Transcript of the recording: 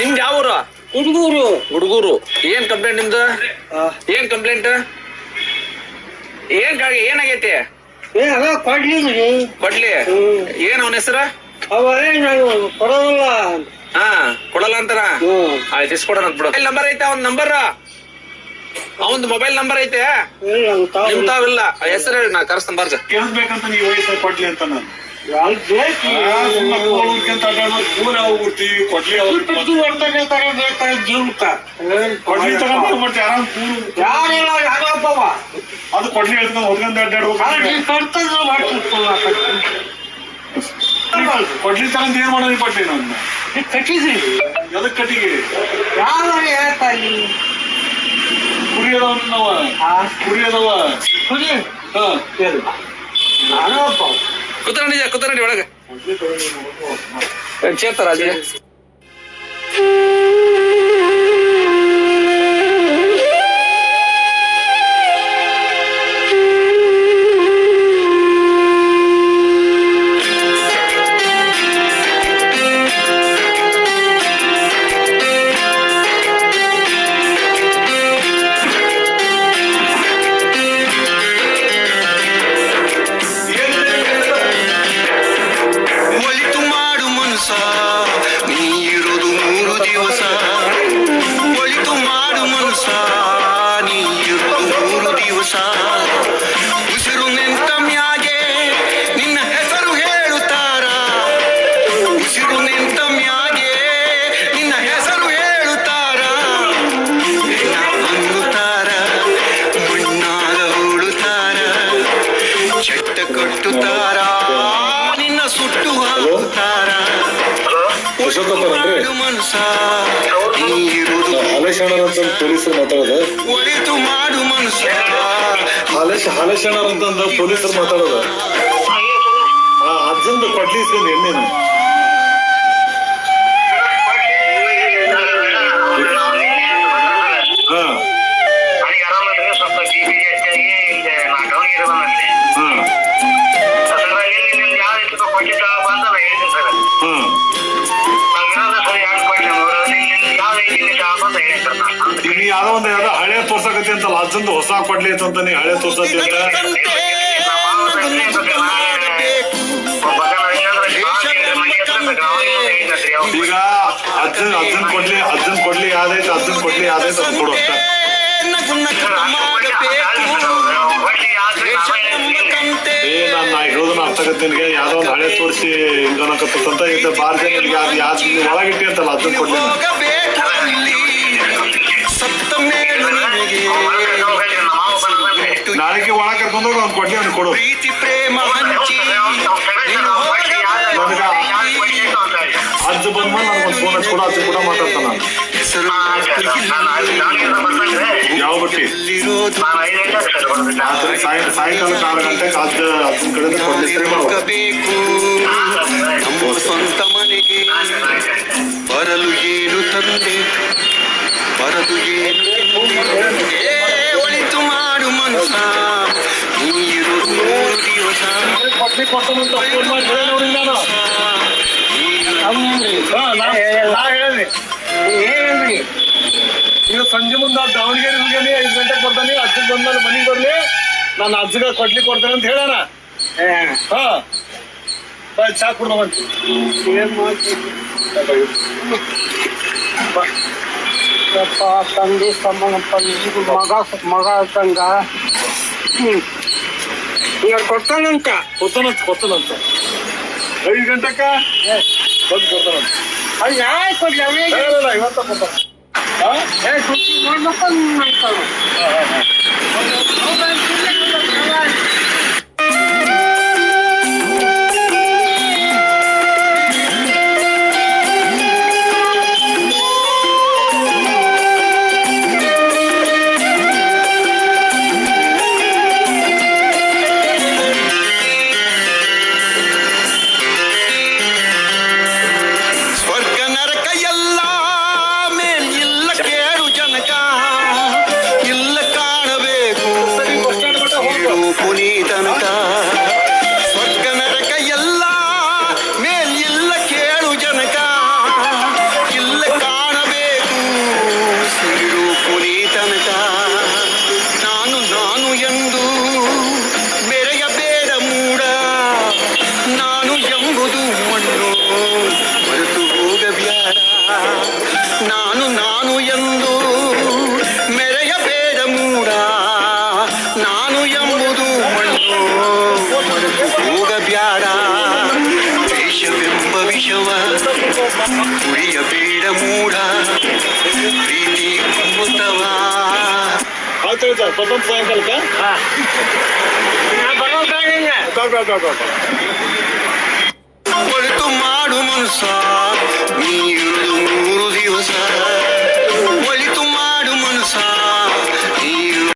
ನಿಮ್ದು ಯಾವ ಊರು? ಹುಡುಗರು. ಹುಡುಗರು. ಏನ್ ಕಂಪ್ಲೇಂಟ್ ನಿಮ್ದು? ಏನ್ ಕಂಪ್ಲೇಂಟ್ ಏನ್ ಏನಾಗೈತಿ? ಏ ಅದ ಕೊಡ್ಲಿ ಹ್ಮ್. ಏನ್ ಅವನ ಹೆಸರ? ಅವ ನಾನು ಹಾ ಕೊಡಲ್ಲ ಅಂತಾರ ಹ್ಮ್. ಆಯ್ತು ಇಸ್ಕೊಡೋಣ ಅಂತ ಬಿಡು. ನಂಬರ್ ಐತೆ ಅವ್ನ ನಂಬರ್? ಅವಂದು ಮೊಬೈಲ್ ನಂಬರ್ ಐತೆ? ಇಲ್ಲ ನಮ್ ತಾವು ನಿಮ್ ತಾವಿಲ್ಲ. ಹೆಸರು ಹೇಳಿ ನಾ ಕರ್ಸ್ ನಂಬರ್ ಕೇಳ್ಬೇಕಂತ ನೀವು ಕೊಡ್ಲಿ ಅಂತ ನಾನು. ಹೋಗ್ಬಿಡ್ತೀವಿ. ಕೊಡ್ಲಿ ಏನ್ ಕೊಡ್ಲಿ. ತಗೊಂಡ್ ಮತ್ತೆ ಆರಾಮ್ ಕೂರು ಯಾರಿಲ್ಲ ಯಾರಪ್ಪವ ಅದು ಕೊಡ್ಲಿ ಹೇಳ್ಕೊಂಡು ಅಡ್ಡಾಡ್ಬೇಕು ಕೊಡ್ಲಿ ತಗೊಂಡ್ ಏನ್ ಮಾಡೋದು ಕೊಟ್ಟಿ ನಾನು? ಕಟ್ಟಿದ್ರಿ ಎದಕ್ ಕಟ್ಟಿಗೆ? ಕುರಿಯದವ ನಾವ. ಆ? ಕುರಿಯದವ ಕುಡಿ ಹಾ. ನಾನಪ್ಪ ಕೂತ್ಕೊಂಡಿ ಕುತ್ಕೊಂಡಿ ಒಳಗೆ. ಚೇರ್ತಾರ ಅದೇ sun. ಅಂತ ಪೊಲೀಸರು ಮಾತಾಡೋದು. ಒಳಿತು ಮಾಡು ಹಾಲೇಶ್ ಪೊಲೀಸರು ಮಾತಾಡೋದು. ಆ ಅಜ್ಜಂದು ಕೊಡ್ಲಿ ಇಸ್ಕೊಂಡು ಎಣ್ಣೆನು ಯಾವ್ದೋ ಒಂದು ಯಾವ್ದೋ ಹಳೆ ತೋರ್ಸಕತ್ತಿ ಅಂತಲ್ಲ, ಅಜ್ಜಂದು ಹೊಸ ಕೊಡ್ಲಿ ಅಂತ ನೀ ಹಳೆ ತೋರ್ಸತ್ತಿ ಅಂತ. ಈಗ ಅಜ್ಜನ್ ಅಜ್ಜನ್ ಕೊಡ್ಲಿ ಅಜ್ಜನ್ ಕೊಡ್ಲಿ ಯಾವ್ದೈತೆ ಅಜ್ಜನ್ ಕೊಡ್ಲಿ ಯಾವ್ದೈತೆ ಅದು ಕೊಡು ಅಂತ. ಏ, ನಾನು ನಾ ಯಾವ್ದೋ ಒಂದು ಹಳೆ ತೋರಿಸಿ ಹಿಂಗನಕತ್ತಂತ ಜನರಿಗೆ ಅದು ಯಾವ್ದು ಒಳಗಿಟ್ಟಿ ಅಂತಲ್ಲ, ಅಜ್ಜನ್ ಕೊಡ್ಲಿ ನಾಳೆಗೆ ಒಳ ಕರ್ಕೊಂಡೋಗಿ ಅವ್ನು ಕೊಡ್ಲಿ ಅವ್ನು ಕೊಡು ಪ್ರೀತಿ ಪ್ರೇಮ ಹಂಚಿ ನೀನು ಹೋಗಬೇಕು ಅಜ್ಜ ಬಂದ್ಮೇಲೆ ನನಗೆ ಒಂದು ಫೋನ್ ಹಚ್ಚಿ ಕೊಡು ಅಜ್ಜ ಕೂಡ ಮಾತಾಡ್ತಾನ ನಾನು ಹೆಸರು ಯಾವ ಬಟ್ಟಿ ಎಲ್ಲಿರೋದು ರಾತ್ರಿ ಸಾಯ ಸಾಯಂಕಾಲ ಆರು ಗಂಟೆಗೆ ಅಜ್ಜ ಅಜ್ಜನ ಕಡೆಯಿಂದ ಕೊಡ್ಲಿ ಸರಿ ಮಾಡು ಹೋಗಬೇಕು ನಮ್ಮ ಸ್ವಂತ ಮನೆಗೆ ಬರಲು ಏನು ತಂದೆ ಕೊಡ್ಲಿ ಕೊಡ್ತಾನಂತ ಫೋನ್ ಮಾಡಿ ಹೇಳಿ ನೋಡಿ ನಾನು ಹಾ, ನಾ- ನಾ ಹೇಳಿದೆ ಹೇಳ್ರಿ ಈಗ ಸಂಜೆ ಮುಂದೆ ಆ ದಾವಣಗೆರೆ ಹೋಗ್ಯಾನಿ ಐದು ಗಂಟೆಗೆ ಬರ್ತಾನೆ ಅಜ್ಜಗ್ ಬಂದ್ಮೇಲೆ ಮನೆಗೆ ಬರ್ಲಿ ನಾನು ಅಜ್ಜಗ ಕೊಡ್ಲಿ ಕೊಡ್ತೇನೆ ಅಂತ ಹೇಳೋಣ ಹಾ ಬಾ, Biar kosongan kak. Kosongan, kosongan kak. Ayo ganta kak. Ya. Bagi kosongan. Ayo, ayo kau jauh lagi. Ayo, ayo, ayo, ayo, ayo. Hah? Eh, kunci mau makan makan. Ah, ah, ah. Mau makan ವಿಷವ ಕುಡಿಯಬೇಡ ಮೂಡ ಪ್ರೀತಿ ಅಮೃತವಾ ಆಯ್ತು sir ಪ್ರಥಮ ಸಾಯಂಕಾಲಕ್ಕ ದೊಡ್ಡ ದೊಡ್ಡ ದೊಡ್ಡ ಒಳಿತು ಮಾಡು ಮನುಷ್ಯ ನೀರು ಮೂರು ದಿವಸ